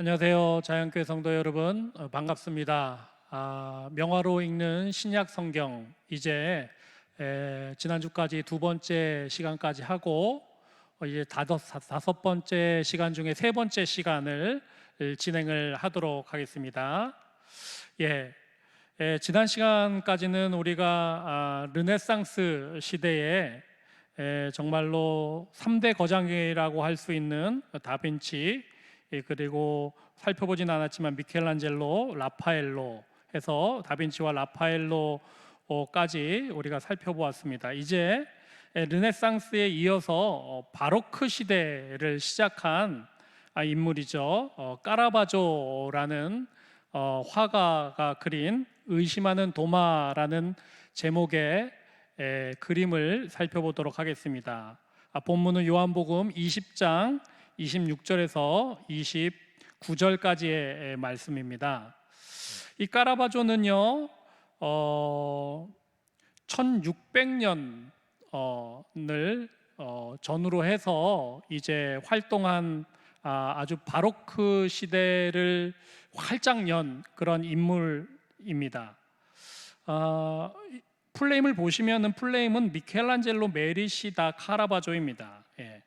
안녕하세요. 자연교회 성도 여러분 어, 반갑습니다. 아, 명화로 읽는 신약 성경 이제 에, 지난주까지 두 번째 시간까지 하고 어, 이제 다섯, 다- 다섯 번째 시간 중에 세 번째 시간을 을, 진행을 하도록 하겠습니다. 예, 에, 지난 시간까지는 우리가 아, 르네상스 시대에 에, 정말로 3대 거장이라고 할 수 있는 다빈치 예, 그리고 살펴보진 않았지만 미켈란젤로, 라파엘로 해서 다빈치와 라파엘로까지 우리가 살펴보았습니다. 이제 에, 르네상스에 이어서 어, 바로크 시대를 시작한 아, 인물이죠. 어, 까라바조라는 어, 화가가 그린 의심하는 도마라는 제목의 에, 그림을 살펴보도록 하겠습니다. 아, 본문은 요한복음 20장 26절에서 29절까지의 말씀입니다. 이 까라바조는요, 어, 1600년을 어, 전후로 해서 이제 활동한 아, 아주 바로크 시대를 활짝 연 그런 인물입니다. 아, 이 플레임을 보시면은 플레임은 미켈란젤로 메리시다 카라바조입니다. 예.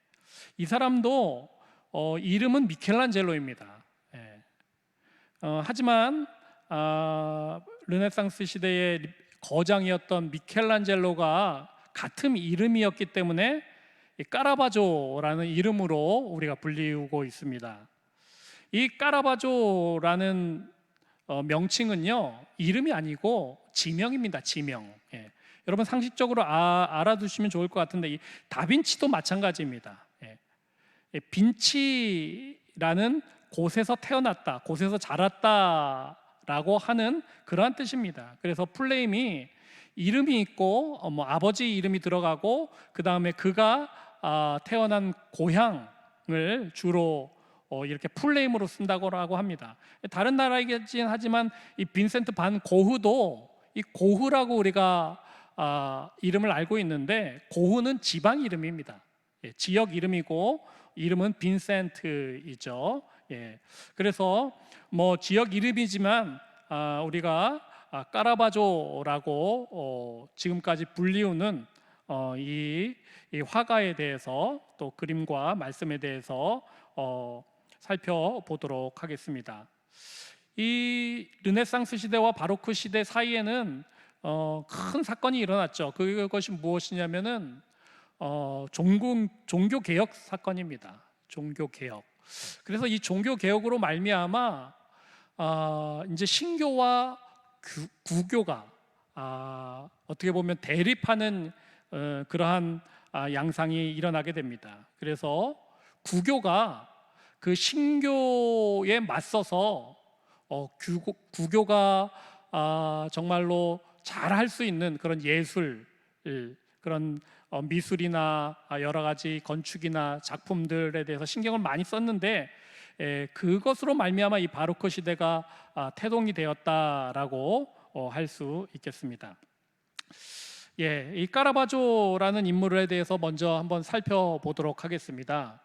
이 사람도 어, 이름은 미켈란젤로입니다. 예. 어, 하지만 아, 르네상스 시대의 거장이었던 미켈란젤로가 같은 이름이었기 때문에 이 까라바조라는 이름으로 우리가 불리우고 있습니다. 이 까라바조라는 어, 명칭은요 이름이 아니고 지명입니다. 지명. 예. 여러분 상식적으로 아, 알아두시면 좋을 것 같은데 이 다빈치도 마찬가지입니다. 예. 예, 빈치라는 곳에서 태어났다, 곳에서 자랐다라고 하는 그러한 뜻입니다. 그래서 플레임이 이름이 있고 어, 뭐 아버지 이름이 들어가고 그 다음에 그가 아, 태어난 고향을 주로 어, 이렇게 풀네임으로 쓴다고 합니다. 다른 나라이긴 하지만 이 빈센트 반 고흐도 이 고흐라고 우리가 아, 이름을 알고 있는데 고흐는 지방 이름입니다. 예, 지역 이름이고 이름은 빈센트이죠. 예, 그래서 뭐 지역 이름이지만 아, 우리가 아, 까라바조라고 어, 지금까지 불리우는 어, 이, 이 화가에 대해서 또 그림과 말씀에 대해서 어, 살펴보도록 하겠습니다. 이 르네상스 시대와 바로크 시대 사이에는 어, 큰 사건이 일어났죠. 그것이 무엇이냐면은 어, 종교 종교 개혁 사건입니다. 종교 개혁. 그래서 이 종교 개혁으로 말미암아 아, 이제 신교와 구, 구교가 아, 어떻게 보면 대립하는 어, 그러한 아, 양상이 일어나게 됩니다. 그래서 구교가 그 신교에 맞서서 어, 구교, 구교가 아, 정말로 잘 할 수 있는 그런 예술, 그런 어, 미술이나 아, 여러 가지 건축이나 작품들에 대해서 신경을 많이 썼는데 에, 그것으로 말미암아 이 바로크 시대가 아, 태동이 되었다라고 어, 할수 있겠습니다. 예, 이 까라바조라는 인물에 대해서 먼저 한번 살펴보도록 하겠습니다.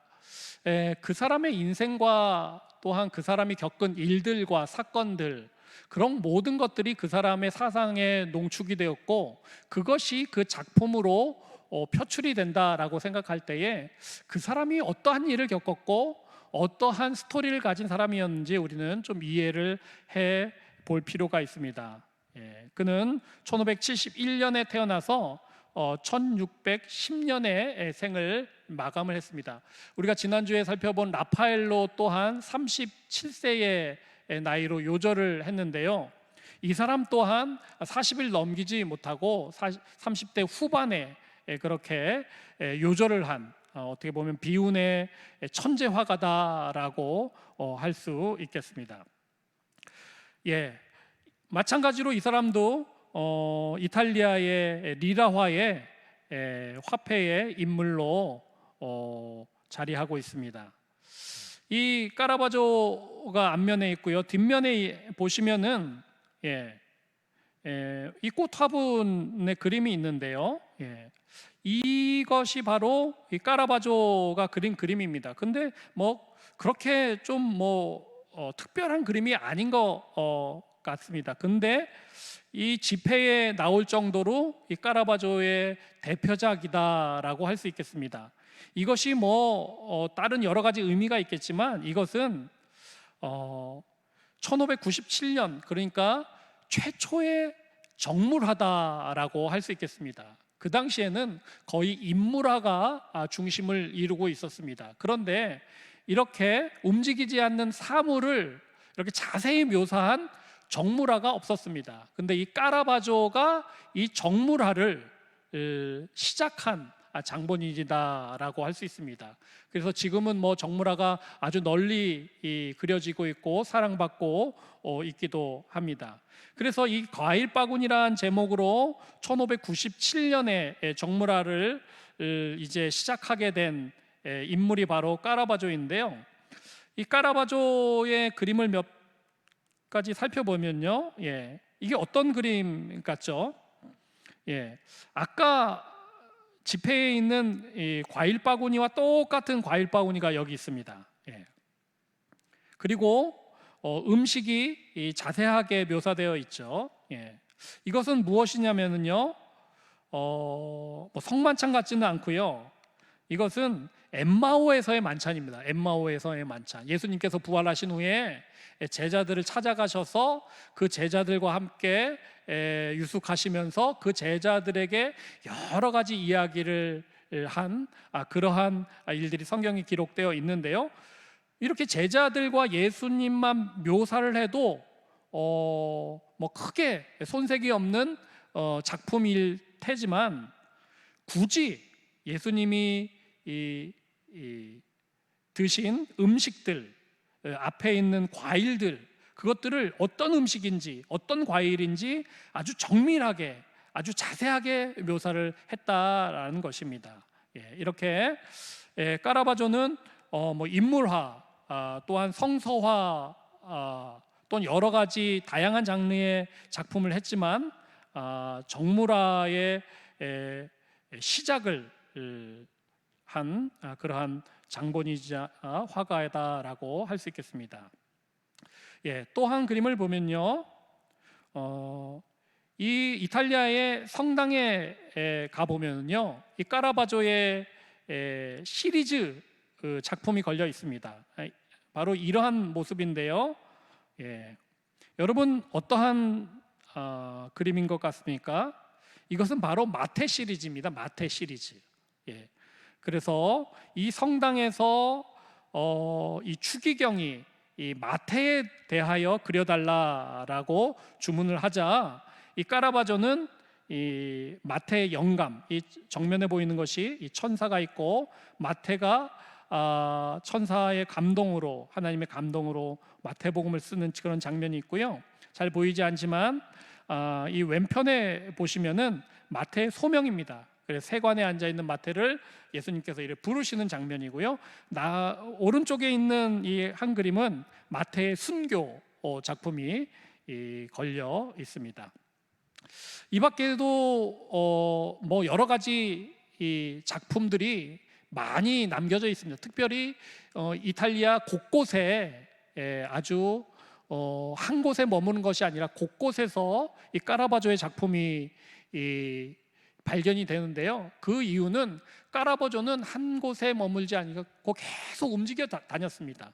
에, 그 사람의 인생과 또한 그 사람이 겪은 일들과 사건들 그런 모든 것들이 그 사람의 사상에 농축이 되었고 그것이 그 작품으로 어, 표출이 된다라고 생각할 때에 그 사람이 어떠한 일을 겪었고 어떠한 스토리를 가진 사람이었는지 우리는 좀 이해를 해 볼 필요가 있습니다. 예, 그는 1571년에 태어나서 어, 1610년에 생을 마감을 했습니다. 우리가 지난주에 살펴본 라파엘로 또한 37세의 나이로 요절을 했는데요. 이 사람 또한 40일 넘기지 못하고 30대 후반에 그렇게 요절을 한 어, 어떻게 보면 비운의 천재 화가다라고 어, 할수 있겠습니다. 예, 마찬가지로 이 사람도 어, 이탈리아의 리라화의 에, 화폐의 인물로 어, 자리하고 있습니다. 이 까라바조가 앞면에 있고요. 뒷면에 보시면은 예, 예, 이 꽃화분의 그림이 있는데요. 예, 이것이 바로 이 까라바조가 그린 그림입니다. 근데 뭐 그렇게 좀뭐 어, 특별한 그림이 아닌 것 어, 같습니다. 근데 이 집회에 나올 정도로 이 까라바조의 대표작이다라고 할 수 있겠습니다. 이것이 뭐 어, 다른 여러 가지 의미가 있겠지만 이것은 어, 1597년 그러니까 최초의 정물화다라고 할 수 있겠습니다. 그 당시에는 거의 인물화가 아, 중심을 이루고 있었습니다. 그런데 이렇게 움직이지 않는 사물을 이렇게 자세히 묘사한 정물화가 없었습니다. 근데 이 까라바조가 이 정물화를 으, 시작한 아, 장본인이다라고 할 수 있습니다. 그래서 지금은 뭐 정물화가 아주 널리 이, 그려지고 있고 사랑받고 어, 있기도 합니다. 그래서 이 과일 바구니라는 제목으로 1597년에 정물화를 으, 이제 시작하게 된 에, 인물이 바로 까라바조인데요. 이 까라바조의 그림을 몇 가지 살펴보면요, 예, 이게 어떤 그림 같죠? 예, 아까 집회에 있는 이 과일 바구니와 똑같은 과일 바구니가 여기 있습니다. 예. 그리고 어, 음식이 이 자세하게 묘사되어 있죠. 예. 이것은 무엇이냐면요, 어, 뭐 성만찬 같지는 않고요. 이것은 엠마오에서의 만찬입니다. 엠마오에서의 만찬. 예수님께서 부활하신 후에 제자들을 찾아가셔서 그 제자들과 함께 에, 유숙하시면서 그 제자들에게 여러 가지 이야기를 한 아, 그러한 일들이 성경에 기록되어 있는데요. 이렇게 제자들과 예수님만 묘사를 해도 어, 뭐 크게 손색이 없는 어, 작품일 테지만 굳이 예수님이 이, 이 드신 음식들 어, 앞에 있는 과일들 그것들을 어떤 음식인지 어떤 과일인지 아주 정밀하게 아주 자세하게 묘사를 했다라는 것입니다. 예, 이렇게 예, 까라바조는 어, 뭐 인물화 아, 또한 성서화 아, 또는 여러 가지 다양한 장르의 작품을 했지만 아, 정물화의 에, 시작을 으, 한 아, 그러한 장본이자 화가다라고 할 수 있겠습니다. 예, 또 한 그림을 보면요, 어, 이 이탈리아의 성당에 가 보면요, 이 까라바조의 에, 시리즈 그 작품이 걸려 있습니다. 아, 바로 이러한 모습인데요. 예, 여러분 어떠한 어, 그림인 것 같습니까? 이것은 바로 마태 시리즈입니다. 마태 시리즈. 예. 그래서 이 성당에서 어, 이 추기경이 이 마태에 대하여 그려달라라고 주문을 하자 이 까라바조는 이 마태의 영감, 이 정면에 보이는 것이 이 천사가 있고 마태가 아, 천사의 감동으로 하나님의 감동으로 마태복음을 쓰는 그런 장면이 있고요. 잘 보이지 않지만 아, 이 왼편에 보시면은 마태의 소명입니다. 그래서 세관에 앉아 있는 마태를 예수님께서 이를 부르시는 장면이고요. 나 오른쪽에 있는 이 한 그림은 마태의 순교 어, 작품이 이, 걸려 있습니다. 이 밖에도 어, 뭐 여러 가지 이 작품들이 많이 남겨져 있습니다. 특별히 어, 이탈리아 곳곳에 예, 아주 어, 한 곳에 머무는 것이 아니라 곳곳에서 이 까라바조의 작품이 이, 발견이 되는데요. 그 이유는 까라바조는 한 곳에 머물지 않고 계속 움직여 다, 다녔습니다.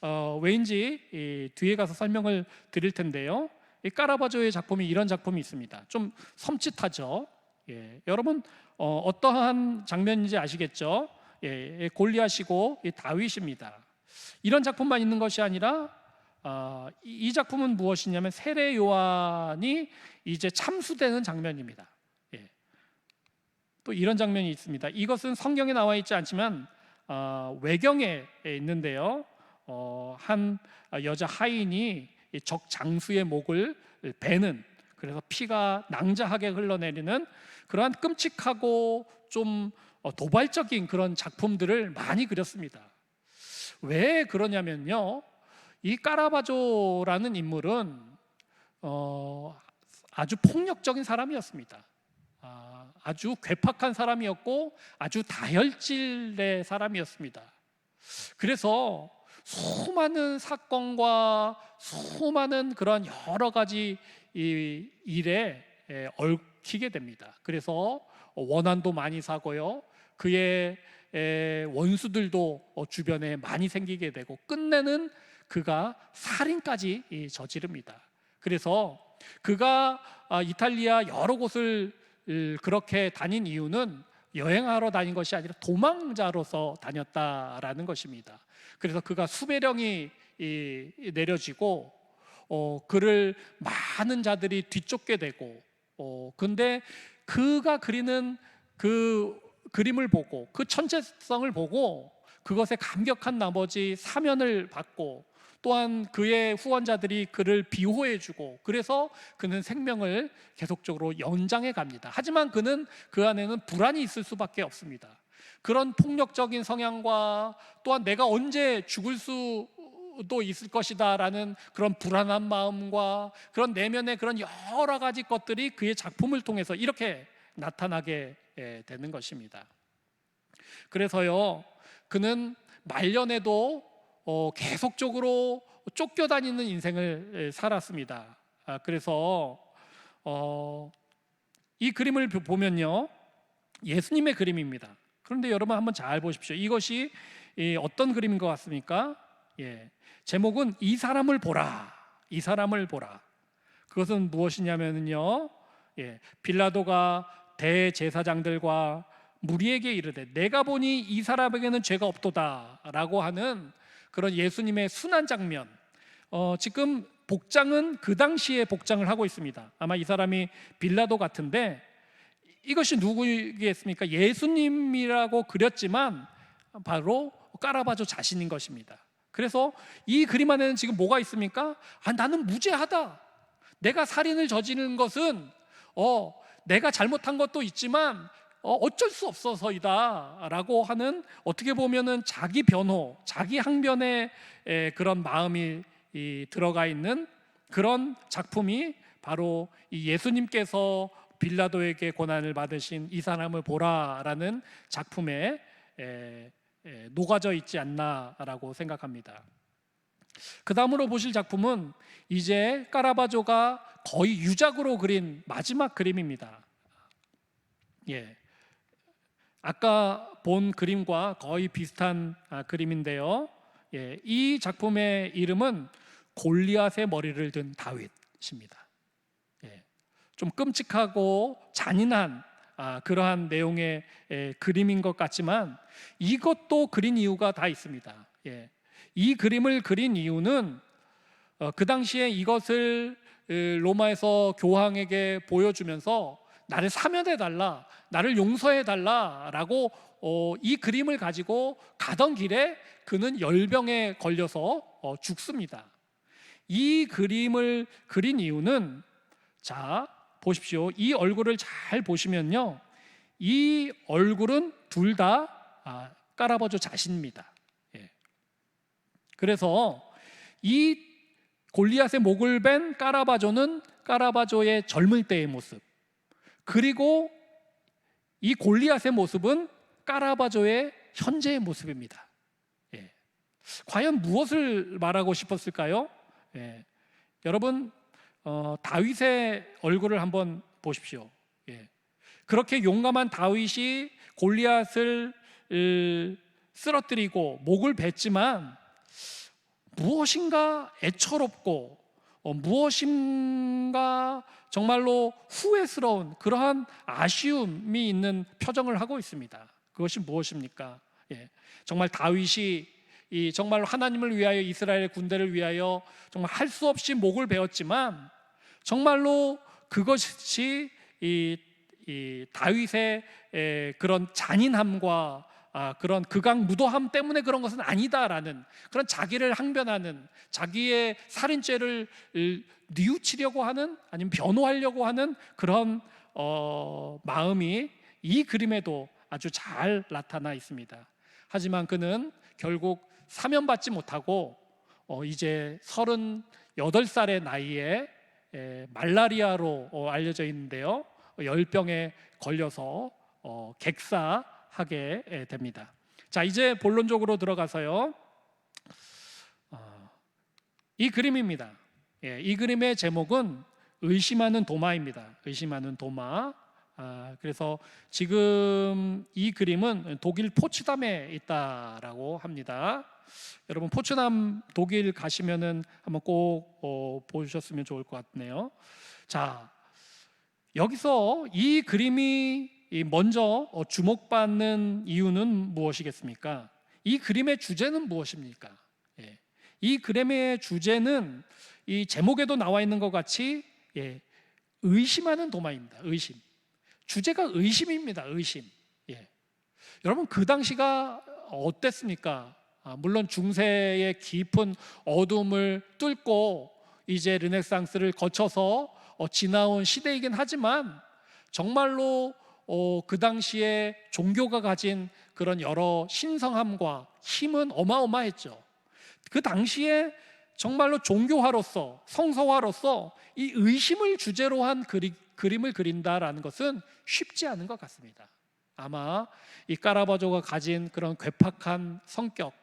어, 왜인지 이, 뒤에 가서 설명을 드릴 텐데요. 이 까라바조의 작품이 이런 작품이 있습니다. 좀 섬찟하죠. 예, 여러분 어, 어떠한 장면인지 아시겠죠? 예, 골리앗이고 다윗입니다. 이런 작품만 있는 것이 아니라 어, 이 작품은 무엇이냐면 세례 요한이 이제 참수되는 장면입니다. 예. 또 이런 장면이 있습니다. 이것은 성경에 나와 있지 않지만 어, 외경에 있는데요. 어, 한 여자 하인이 적 장수의 목을 베는 그래서 피가 낭자하게 흘러내리는 그러한 끔찍하고 좀 도발적인 그런 작품들을 많이 그렸습니다. 왜 그러냐면요. 이 까라바조라는 인물은 어, 아주 폭력적인 사람이었습니다. 아, 아주 괴팍한 사람이었고 아주 다혈질의 사람이었습니다. 그래서 수많은 사건과 수많은 그런 여러 가지 이 일에 에, 얽히게 됩니다. 그래서 원한도 많이 사고요. 그의 에, 원수들도 어, 주변에 많이 생기게 되고 끝내는 그가 살인까지 이, 저지릅니다. 그래서 그가 아, 이탈리아 여러 곳을 을, 그렇게 다닌 이유는 여행하러 다닌 것이 아니라 도망자로서 다녔다라는 것입니다. 그래서 그가 수배령이 내려지고 어, 그를 많은 자들이 뒤쫓게 되고 어, 근데 그가 그리는 그 그림을 보고 그 천재성을 보고 그것에 감격한 나머지 사면을 받고 또한 그의 후원자들이 그를 비호해주고 그래서 그는 생명을 계속적으로 연장해 갑니다. 하지만 그는 그 안에는 불안이 있을 수밖에 없습니다. 그런 폭력적인 성향과 또한 내가 언제 죽을 수도 있을 것이다라는 그런 불안한 마음과 그런 내면의 그런 여러 가지 것들이 그의 작품을 통해서 이렇게 나타나게 예, 되는 것입니다. 그래서요, 그는 말년에도 어, 계속적으로 쫓겨다니는 인생을 예, 살았습니다. 아, 그래서 어, 이 그림을 보면요, 예수님의 그림입니다. 그런데 여러분 한번 잘 보십시오. 이것이 이 어떤 그림인 것 같습니까? 예, 제목은 이 사람을 보라. 이 사람을 보라. 그것은 무엇이냐면요, 예, 빌라도가 대제사장들과 무리에게 이르되 내가 보니 이 사람에게는 죄가 없도다라고 하는 그런 예수님의 순한 장면. 어, 지금 복장은 그 당시에 복장을 하고 있습니다. 아마 이 사람이 빌라도 같은데 이것이 누구겠습니까? 예수님이라고 그렸지만 바로 까라바조 자신인 것입니다. 그래서 이 그림 안에는 지금 뭐가 있습니까? 아, 나는 무죄하다. 내가 살인을 저지른 것은 어, 내가 잘못한 것도 있지만 어, 어쩔 수 없어서이다라고 하는 어떻게 보면은 자기 변호, 자기 항변의 에, 그런 마음이 이, 들어가 있는 그런 작품이 바로 이 예수님께서 빌라도에게 고난을 받으신 이 사람을 보라라는 작품에 녹아져 있지 않나라고 생각합니다. 그 다음으로 보실 작품은 이제 까라바조가 거의 유작으로 그린 마지막 그림입니다. 예. 아까 본 그림과 거의 비슷한 아, 그림인데요. 예, 이 작품의 이름은 골리앗의 머리를 든 다윗입니다. 예, 좀 끔찍하고 잔인한 아, 그러한 내용의 예, 그림인 것 같지만 이것도 그린 이유가 다 있습니다. 예, 이 그림을 그린 이유는 어, 그 당시에 이것을 으, 로마에서 교황에게 보여주면서 나를 사면해 달라, 나를 용서해 달라라고 어, 이 그림을 가지고 가던 길에 그는 열병에 걸려서 어, 죽습니다. 이 그림을 그린 이유는 자 보십시오. 이 얼굴을 잘 보시면요, 이 얼굴은 둘다 아, 까라바조 자신입니다. 예. 그래서 이 골리앗의 목을 벤 까라바조는 까라바조의 젊을 때의 모습, 그리고 이 골리앗의 모습은 까라바조의 현재의 모습입니다. 예. 과연 무엇을 말하고 싶었을까요? 예. 여러분 어, 다윗의 얼굴을 한번 보십시오. 예. 그렇게 용감한 다윗이 골리앗을 으, 쓰러뜨리고 목을 뱉지만 무엇인가 애처롭고 어, 무엇인가 정말로 후회스러운 그러한 아쉬움이 있는 표정을 하고 있습니다. 그것이 무엇입니까? 예, 정말 다윗이 이 정말 하나님을 위하여 이스라엘 군대를 위하여 정말 할 수 없이 목을 베었지만 정말로 그것이 이, 이 다윗의 에, 그런 잔인함과 아, 그런 극악무도함 때문에 그런 것은 아니다라는 그런 자기를 항변하는 자기의 살인죄를 뉘우치려고 하는 아니면 변호하려고 하는 그런 어, 마음이 이 그림에도 아주 잘 나타나 있습니다. 하지만 그는 결국 사면받지 못하고 어, 이제 38살의 나이에 에, 말라리아로 어, 알려져 있는데요. 열병에 걸려서 어, 객사 하게 됩니다. 자, 이제 본론적으로 들어가서요. 이 그림입니다. 예, 이 그림의 제목은 의심하는 도마입니다. 의심하는 도마. 아, 그래서 지금 이 그림은 독일 포츠담에 있다라고 합니다. 여러분 포츠담 독일 가시면은 한번 꼭 어, 보셨으면 좋을 것 같네요. 자, 여기서 이 그림이 이 먼저 어, 주목받는 이유는 무엇이겠습니까? 이 그림의 주제는 무엇입니까? 예. 이 그림의 주제는 이 제목에도 나와 있는 것 같이 예, 의심하는 도마입니다. 의심. 주제가 의심입니다. 의심. 예. 여러분 그 당시가 어땠습니까? 아, 물론 중세의 깊은 어둠을 뚫고 이제 르네상스를 거쳐서 어, 지나온 시대이긴 하지만 정말로 어, 그 당시에 종교가 가진 그런 여러 신성함과 힘은 어마어마했죠. 그 당시에 정말로 종교화로서 성서화로서 이 의심을 주제로 한 그리, 그림을 그린다라는 것은 쉽지 않은 것 같습니다. 아마 이 까라바조가 가진 그런 괴팍한 성격,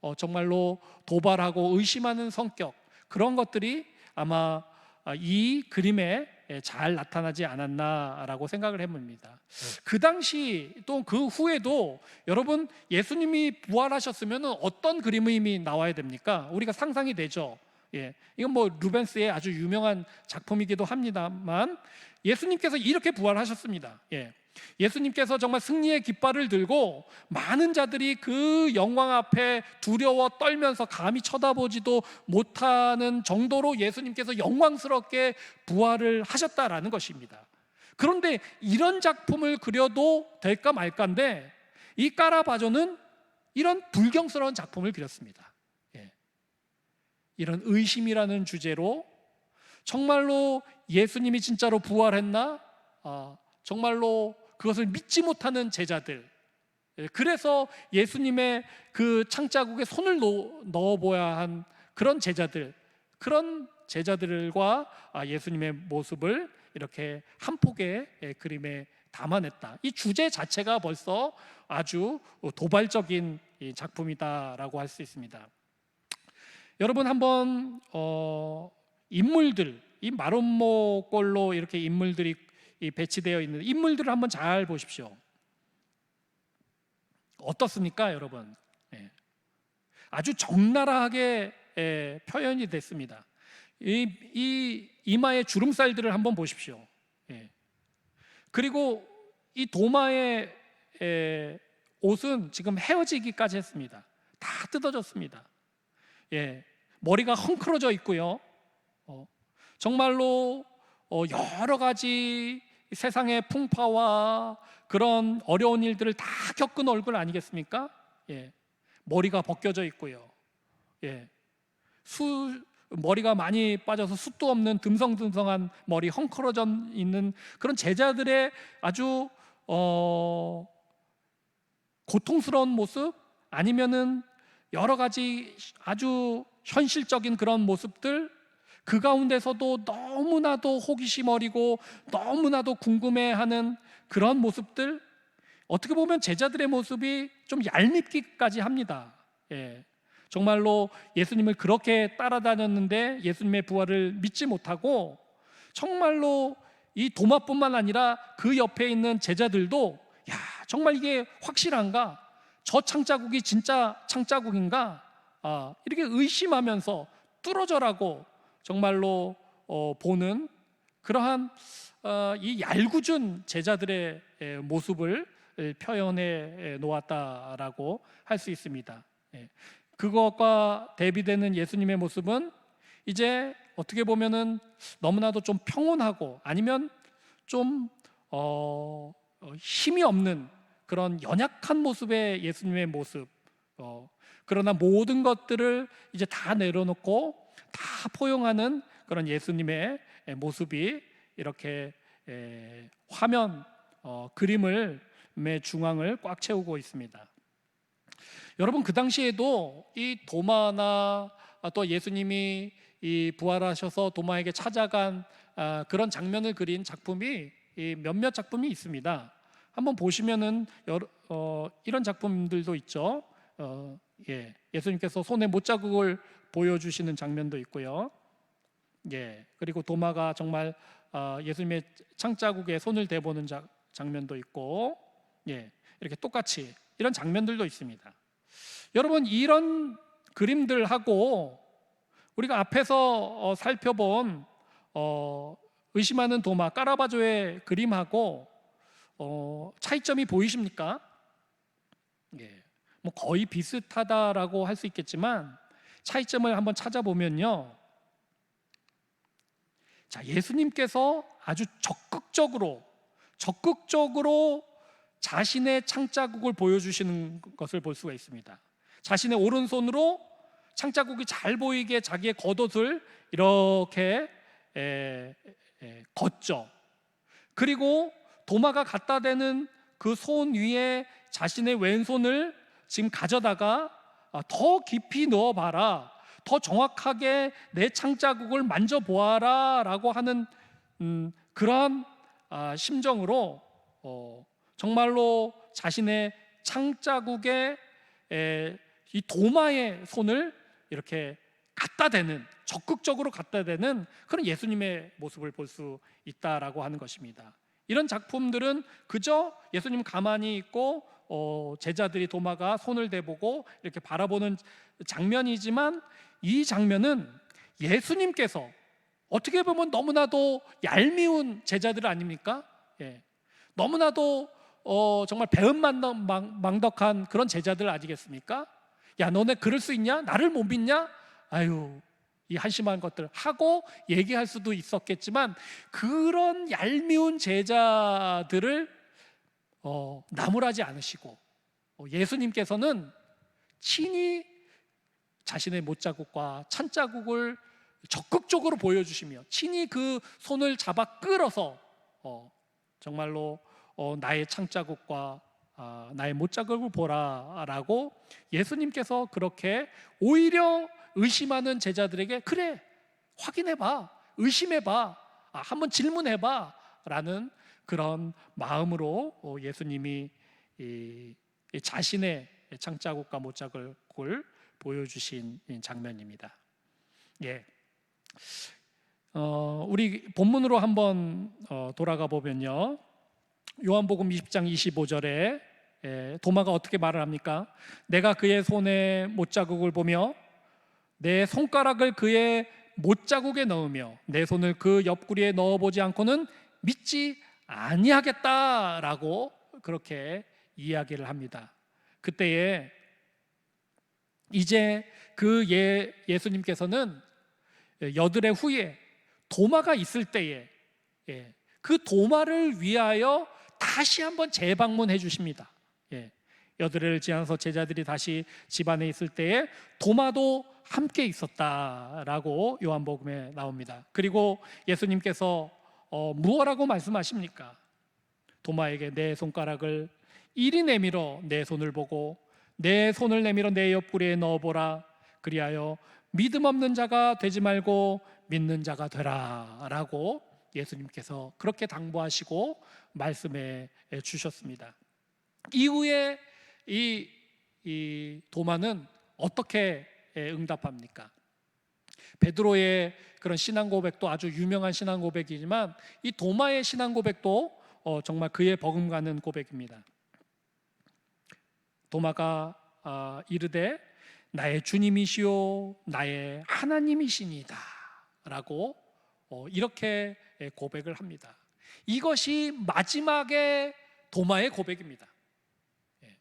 어, 정말로 도발하고 의심하는 성격 그런 것들이 아마 아, 이 그림에 잘 나타나지 않았나라고 생각을 해봅니다. 그 당시 또 그 후에도 여러분 예수님이 부활하셨으면 어떤 그림이 나와야 됩니까? 우리가 상상이 되죠. 예, 이건 뭐 루벤스의 아주 유명한 작품이기도 합니다만 예수님께서 이렇게 부활하셨습니다. 예. 예수님께서 정말 승리의 깃발을 들고 많은 자들이 그 영광 앞에 두려워 떨면서 감히 쳐다보지도 못하는 정도로 예수님께서 영광스럽게 부활을 하셨다라는 것입니다. 그런데 이런 작품을 그려도 될까 말까인데 이 까라바조는 이런 불경스러운 작품을 그렸습니다. 예. 이런 의심이라는 주제로 정말로 예수님이 진짜로 부활했나? 아, 정말로 그것을 믿지 못하는 제자들. 예, 그래서 예수님의 그 창자국에 손을 넣어 보야 한 그런 제자들, 그런 제자들과 아, 예수님의 모습을 이렇게 한 폭의 예, 그림에 담아냈다. 이 주제 자체가 벌써 아주 도발적인 작품이다라고 할 수 있습니다. 여러분 한번 어, 인물들 이 마름모꼴로 이렇게 인물들이 배치되어 있는 인물들을 한번 잘 보십시오. 어떻습니까, 여러분? 예. 아주 적나라하게 예, 표현이 됐습니다. 이, 이 이마의 주름살들을 한번 보십시오. 예. 그리고 이 도마의 에, 옷은 지금 헤어지기까지 했습니다. 다 뜯어졌습니다. 예, 머리가 헝클어져 있고요. 어, 정말로 어, 여러 가지 세상의 풍파와 그런 어려운 일들을 다 겪은 얼굴 아니겠습니까? 예, 머리가 벗겨져 있고요. 예, 수 머리가 많이 빠져서 숱도 없는 듬성듬성한 머리 헝클어져 있는 그런 제자들의 아주 어, 고통스러운 모습 아니면은 여러 가지 아주 현실적인 그런 모습들 그 가운데서도 너무나도 호기심 어리고 너무나도 궁금해하는 그런 모습들 어떻게 보면 제자들의 모습이 좀 얄밉기까지 합니다. 예. 정말로 예수님을 그렇게 따라다녔는데 예수님의 부활을 믿지 못하고 정말로 이 도마뿐만 아니라 그 옆에 있는 제자들도 야 정말 이게 확실한가? 저 창자국이 진짜 창자국인가? 아, 이렇게 의심하면서 뚫어져라고 정말로 어, 보는 그러한 어, 이 얄궂은 제자들의 에, 모습을 에, 표현해 놓았다라고 할 수 있습니다. 예. 그것과 대비되는 예수님의 모습은 이제 어떻게 보면은 너무나도 좀 평온하고 아니면 좀 어, 어, 힘이 없는 그런 연약한 모습의 예수님의 모습. 어, 그러나 모든 것들을 이제 다 내려놓고 다 포용하는 그런 예수님의 모습이 이렇게 에, 화면 어, 그림을 매 중앙을 꽉 채우고 있습니다. 여러분 그 당시에도 이 도마나 또 예수님이 이 부활하셔서 도마에게 찾아간 아, 그런 장면을 그린 작품이 몇몇 작품이 있습니다. 한번 보시면은 여러, 어, 이런 작품들도 있죠. 어, 예, 예수님께서 손에 못자국을 보여주시는 장면도 있고요. 예, 그리고 도마가 정말 어, 예수님의 창자국에 손을 대보는 자, 장면도 있고, 예, 이렇게 똑같이 이런 장면들도 있습니다. 여러분 이런 그림들하고 우리가 앞에서 어, 살펴본 어, 의심하는 도마 까라바조의 그림하고 어, 차이점이 보이십니까? 예, 뭐 거의 비슷하다라고 할 수 있겠지만 차이점을 한번 찾아보면요. 자, 예수님께서 아주 적극적으로 적극적으로 자신의 창자국을 보여주시는 것을 볼 수가 있습니다. 자신의 오른손으로 창자국이 잘 보이게 자기의 겉옷을 이렇게 에, 에, 걷죠. 그리고 도마가 갖다 대는 그 손 위에 자신의 왼손을 지금 가져다가 아, 더 깊이 넣어봐라. 더 정확하게 내 창자국을 만져보아라 라고 하는 음, 그러한 아, 심정으로 어, 정말로 자신의 창자국에 에, 이 도마의 손을 이렇게 갖다 대는 적극적으로 갖다 대는 그런 예수님의 모습을 볼 수 있다라고 하는 것입니다. 이런 작품들은 그저 예수님 가만히 있고 어, 제자들이 도마가 손을 대보고 이렇게 바라보는 장면이지만 이 장면은 예수님께서 어떻게 보면 너무나도 얄미운 제자들 아닙니까? 예. 너무나도 어, 정말 배은망덕한 그런 제자들 아니겠습니까? 야 너네 그럴 수 있냐? 나를 못 믿냐? 아유 이 한심한 것들 하고 얘기할 수도 있었겠지만 그런 얄미운 제자들을 어, 나무라지 않으시고 어, 예수님께서는 친히 자신의 못자국과 찬자국을 적극적으로 보여주시며 친히 그 손을 잡아 끌어서 어, 정말로 어, 나의 창자국과 아, 나의 못자국을 보라라고 예수님께서 그렇게 오히려 의심하는 제자들에게 그래 확인해봐 의심해봐 아, 한번 질문해봐라는 그런 마음으로 어, 예수님이 자신의 창자국과 못자국을 보여주신 장면입니다. 예. 어, 우리 본문으로 한번 어, 돌아가 보면요. 요한복음 20장 25절에 예, 도마가 어떻게 말을 합니까? 내가 그의 손에 못자국을 보며 내 손가락을 그의 못자국에 넣으며 내 손을 그 옆구리에 넣어보지 않고는 믿지 아니하겠다라고 그렇게 이야기를 합니다. 그때에 이제 그 예, 예수님께서는 여드레 후에 도마가 있을 때에 예, 그 도마를 위하여 다시 한번 재방문해 주십니다. 예, 여드레를 지나서 제자들이 다시 집안에 있을 때에 도마도 함께 있었다라고 요한복음에 나옵니다. 그리고 예수님께서 어, 무엇라고 말씀하십니까? 도마에게 내 손가락을 이리 내밀어 내 손을 보고 내 손을 내밀어 내 옆구리에 넣어보라. 그리하여 믿음 없는 자가 되지 말고 믿는 자가 되라 라고 예수님께서 그렇게 당부하시고 말씀해 주셨습니다. 이후에 이, 이 도마는 어떻게 응답합니까? 베드로의 그런 신앙 고백도 아주 유명한 신앙 고백이지만 이 도마의 신앙 고백도 어, 정말 그의 버금가는 고백입니다. 도마가 아, 이르되 나의 주님이시오 나의 하나님이시니다라고 어, 이렇게 고백을 합니다. 이것이 마지막에 도마의 고백입니다. 예.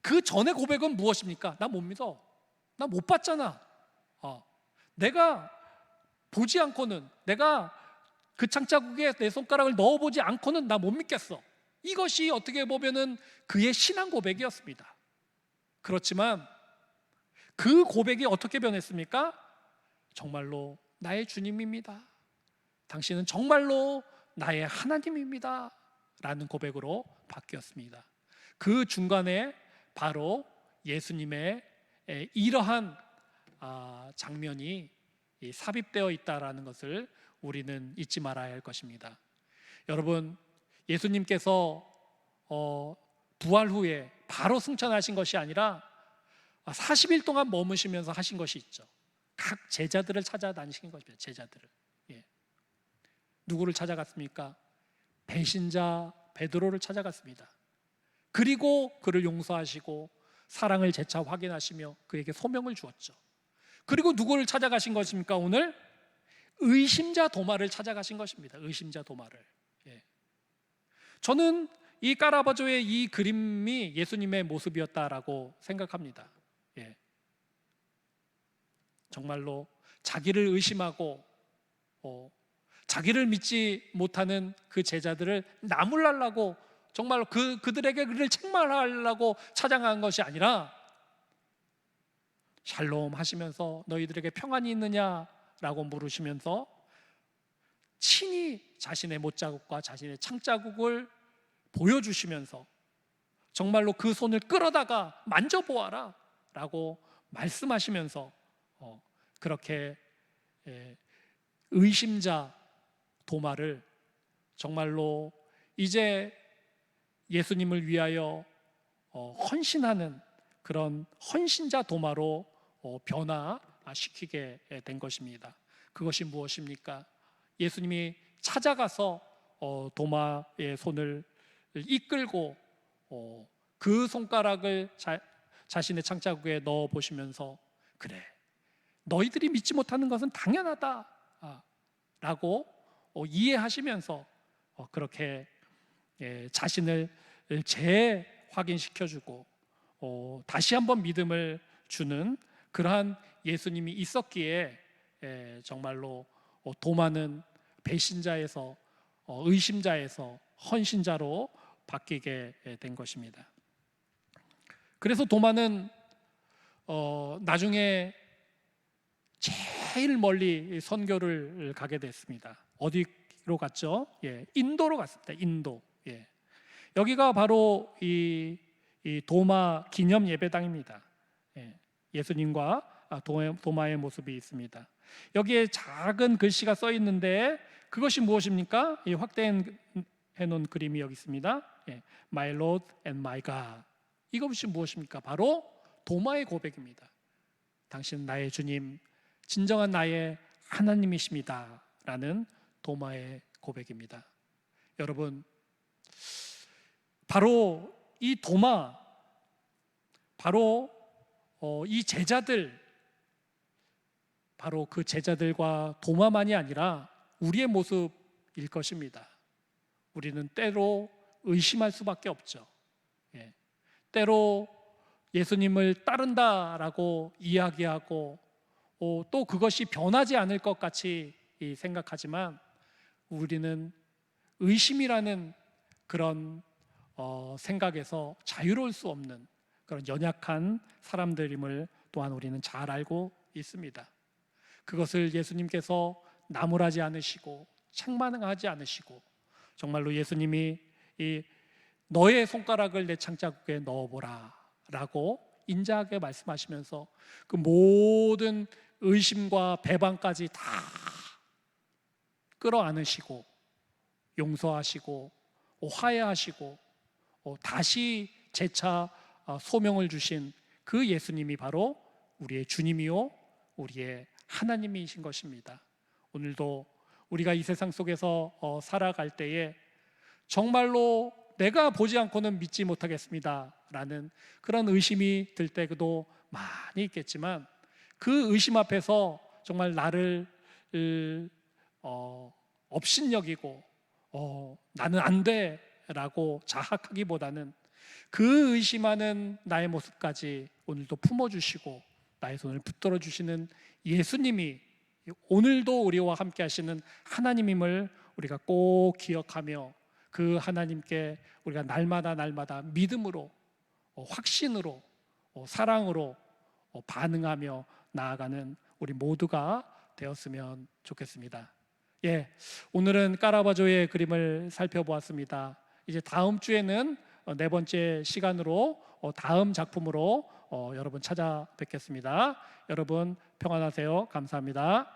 그 전의 고백은 무엇입니까? 나 못 믿어. 나 못 봤잖아. 어. 내가 보지 않고는 내가 그 창자국에 내 손가락을 넣어보지 않고는 나 못 믿겠어. 이것이 어떻게 보면은 그의 신앙 고백이었습니다. 그렇지만 그 고백이 어떻게 변했습니까? 정말로 나의 주님입니다. 당신은 정말로 나의 하나님입니다. 라는 고백으로 바뀌었습니다. 그 중간에 바로 예수님의 이러한 아, 장면이 삽입되어 있다라는 것을 우리는 잊지 말아야 할 것입니다. 여러분, 예수님께서 어, 부활 후에 바로 승천하신 것이 아니라 40일 동안 머무시면서 하신 것이 있죠. 각 제자들을 찾아다니신 것입니다. 제자들을. 예. 누구를 찾아갔습니까? 배신자 베드로를 찾아갔습니다. 그리고 그를 용서하시고 사랑을 재차 확인하시며 그에게 소명을 주었죠. 그리고 누구를 찾아가신 것입니까? 오늘 의심자 도마를 찾아가신 것입니다. 의심자 도마를. 예. 저는 이 까라바조의 이 그림이 예수님의 모습이었다라고 생각합니다. 예. 정말로 자기를 의심하고 어, 자기를 믿지 못하는 그 제자들을 나무랄라고 정말로 그 그들에게 그를 책망하려고 찾아간 것이 아니라 샬롬 하시면서 너희들에게 평안이 있느냐라고 물으시면서 친히 자신의 못자국과 자신의 창자국을 보여주시면서 정말로 그 손을 끌어다가 만져보아라 라고 말씀하시면서 어, 그렇게 예, 의심자 도마를 정말로 이제 예수님을 위하여 어, 헌신하는 그런 헌신자 도마로 어, 변화시키게 된 것입니다. 그것이 무엇입니까? 예수님이 찾아가서 어, 도마의 손을 이끌고 어, 그 손가락을 자, 자신의 창자국에 넣어 보시면서 그래 너희들이 믿지 못하는 것은 당연하다 아, 라고 어, 이해하시면서 어, 그렇게 예, 자신을 재확인시켜주고 어, 다시 한번 믿음을 주는 그러한 예수님이 있었기에 예, 정말로 어, 도마는 배신자에서 어, 의심자에서 헌신자로 바뀌게 된 것입니다. 그래서 도마는 어, 나중에 제일 멀리 선교를 가게 됐습니다. 어디로 갔죠? 예, 인도로 갔습니다. 인도. 예. 여기가 바로 이, 이 도마 기념 예배당입니다. 예, 예수님과 아, 도- 도마의 모습이 있습니다. 여기에 작은 글씨가 써 있는데 그것이 무엇입니까? 이 확대해 놓은 그림이 여기 있습니다. 예, My Lord and My God. 이것이 무엇입니까? 바로 도마의 고백입니다. 당신은 나의 주님, 진정한 나의 하나님이십니다. 라는 도마의 고백입니다. 여러분, 바로 이 도마, 바로 어, 이 제자들, 바로 그 제자들과 도마만이 아니라 우리의 모습일 것입니다. 우리는 때로 의심할 수밖에 없죠. 예. 때로 예수님을 따른다라고 이야기하고 어, 또 그것이 변하지 않을 것 같이 이 생각하지만 우리는 의심이라는 그런 어, 생각에서 자유로울 수 없는 그런 연약한 사람들임을 또한 우리는 잘 알고 있습니다. 그것을 예수님께서 나무라지 않으시고 책망하지 않으시고 정말로 예수님이 이 너의 손가락을 내 창자국에 넣어보라라고 인자하게 말씀하시면서 그 모든 의심과 배반까지 다 끌어안으시고 용서하시고 어, 화해하시고 어, 다시 재차 어, 소명을 주신 그 예수님이 바로 우리의 주님이요 우리의 하나님이신 것입니다. 오늘도 우리가 이 세상 속에서 어, 살아갈 때에 정말로 내가 보지 않고는 믿지 못하겠습니다 라는 그런 의심이 들 때도 많이 있겠지만 그 의심 앞에서 정말 나를 어, 업신여기고 어, 나는 안 돼라고 자학하기보다는 그 의심하는 나의 모습까지 오늘도 품어주시고 나의 손을 붙들어 주시는 예수님이 오늘도 우리와 함께 하시는 하나님임을 우리가 꼭 기억하며 그 하나님께 우리가 날마다 날마다 믿음으로 어, 확신으로 어, 사랑으로 어, 반응하며 나아가는 우리 모두가 되었으면 좋겠습니다. 예, 오늘은 까라바조의 그림을 살펴보았습니다. 이제 다음 주에는 어, 네 번째 시간으로 어, 다음 작품으로 어, 여러분 찾아뵙겠습니다. 여러분 평안하세요. 감사합니다.